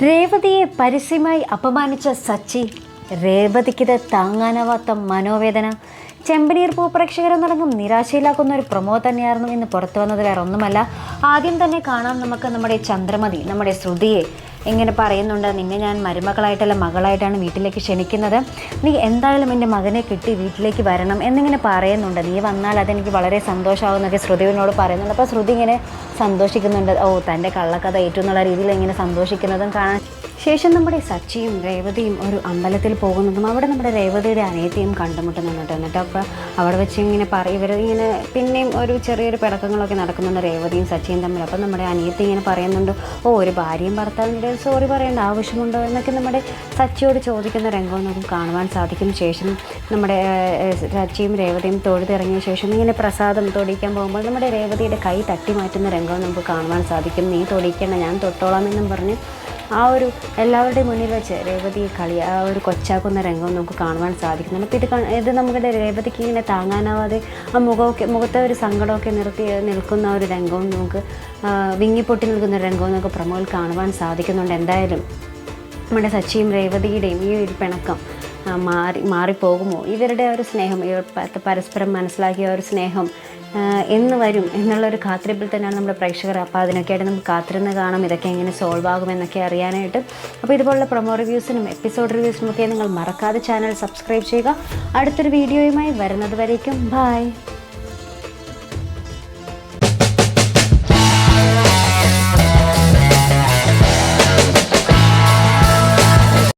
രേവതിയെ പരസ്യമായി അപമാനിച്ച സച്ചി രേവതിക്കിത് താങ്ങാനാവാത്ത മനോവേദന. ചെമ്പനീർ പൂപ്രേക്ഷകരെന്നടങ്കം നിരാശയിലാക്കുന്ന ഒരു പ്രൊമോ തന്നെയായിരുന്നു ഇന്ന് പുറത്തു വന്നത്. വേറെ ഒന്നുമല്ല ആദ്യം തന്നെ കാണാം നമുക്ക് നമ്മുടെ ചന്ദ്രമതി നമ്മുടെ ശ്രുതിയെ. ഇങ്ങനെ പറയുന്നുണ്ട് നിന്നെ ഞാൻ മരുമകളായിട്ടല്ല മകളായിട്ടാണ് വീട്ടിലേക്ക് ക്ഷണിക്കുന്നത്. നീ എന്തായാലും എന്റെ മകനെ കിട്ടി വീട്ടിലേക്ക് വരണം എന്നിങ്ങനെ പറയുന്നുണ്ട്. നീ വന്നാൽ അതെനിക്ക് വളരെ സന്തോഷമാകുന്നൊക്കെ ശ്രുതിവിനോട് പറയുന്നുണ്ട്. അപ്പോൾ ശ്രുതി ഇങ്ങനെ സന്തോഷിക്കുന്നുണ്ട്. ഓ തന്റെ കള്ളക്കഥ ഏറ്റവും എന്നുള്ള രീതിയിൽ ഇങ്ങനെ സന്തോഷിക്കുന്നതും കാണാൻ ശേഷം നമ്മുടെ സച്ചിയും രേവതിയും ഒരു അമ്പലത്തിൽ പോകുന്നതും അവിടെ നമ്മുടെ രേവതിയുടെ അനിയത്തിയും കണ്ടുമുട്ടുന്നുണ്ട് എന്നിട്ട് അപ്പോൾ അവിടെ വെച്ച് ഇങ്ങനെ പറയും ഇവർ ഇങ്ങനെ പിന്നെയും ഒരു ചെറിയൊരു പിടക്കങ്ങളൊക്കെ നടക്കുന്നുണ്ട് രേവതിയും സച്ചിയും തമ്മിൽ. അപ്പം നമ്മുടെ അനിയത്തി ഇങ്ങനെ പറയുന്നുണ്ട് ഓ ഒരു ഭാര്യയും ഭർത്താവിന്റെ സോറി പറയേണ്ട ആവശ്യമുണ്ടോ? എന്നൊക്കെ നമ്മുടെ സച്ചിയോട് ചോദിക്കുന്ന രംഗവും നമുക്ക് കാണുവാൻ സാധിക്കും ശേഷം നമ്മുടെ സച്ചിയും രേവതിയും തൊഴുതിറങ്ങിയ ശേഷം ഇങ്ങനെ പ്രസാദം തൊടിക്കാൻ പോകുമ്പോൾ നമ്മുടെ രേവതിയുടെ കൈ തട്ടി മാറ്റുന്ന രംഗവും നമുക്ക് കാണുവാൻ സാധിക്കും. നീ തൊടിക്കണം ഞാൻ തൊട്ടോളാം എന്നും പറഞ്ഞ് ആ ഒരു എല്ലാവരുടെയും മുന്നിൽ വെച്ച് രേവതി കളി ആ ഒരു കൊച്ചാക്കുന്ന രംഗം നമുക്ക് കാണുവാൻ സാധിക്കുന്നുണ്ട്. ഇത് ഇത് നമ്മുടെ രേവതിക്ക് ഇങ്ങനെ താങ്ങാനാവാതെ ആ മുഖമൊക്കെ മുഖത്തെ ഒരു സങ്കടമൊക്കെ നിർത്തി നിൽക്കുന്ന ഒരു രംഗവും നമുക്ക് വിങ്ങിപ്പൊട്ടി നിൽക്കുന്ന രംഗവും നമുക്ക് പ്രമോയിൽ കാണുവാൻ സാധിക്കുന്നുണ്ട്. എന്തായാലും നമ്മുടെ സച്ചിയും രേവതിയുടെയും ഈ ഒരു പിണക്കം മാറി മാറിപ്പോകുമോ? ഇവരുടെ ഒരു സ്നേഹം പരസ്പരം മനസ്സിലാക്കിയ ഒരു സ്നേഹം എന്ന് വരും എന്നുള്ളൊരു കാത്തിരിപ്പിൽ തന്നെയാണ് നമ്മുടെ പ്രേക്ഷകർ. അപ്പോൾ അതിനൊക്കെയായിട്ട് നമുക്ക് കാത്തിരുന്ന് കാണാം ഇതൊക്കെ എങ്ങനെ സോൾവ് ആകും എന്നൊക്കെ അറിയാനായിട്ട്. അപ്പോൾ ഇതുപോലുള്ള പ്രൊമോ റിവ്യൂസിനും എപ്പിസോഡ് റിവ്യൂസിനും ഒക്കെ നിങ്ങൾ മറക്കാതെ ചാനൽ സബ്സ്ക്രൈബ് ചെയ്യുക. അടുത്തൊരു വീഡിയോയുമായി വരുന്നത് വരേക്കും. ബായ്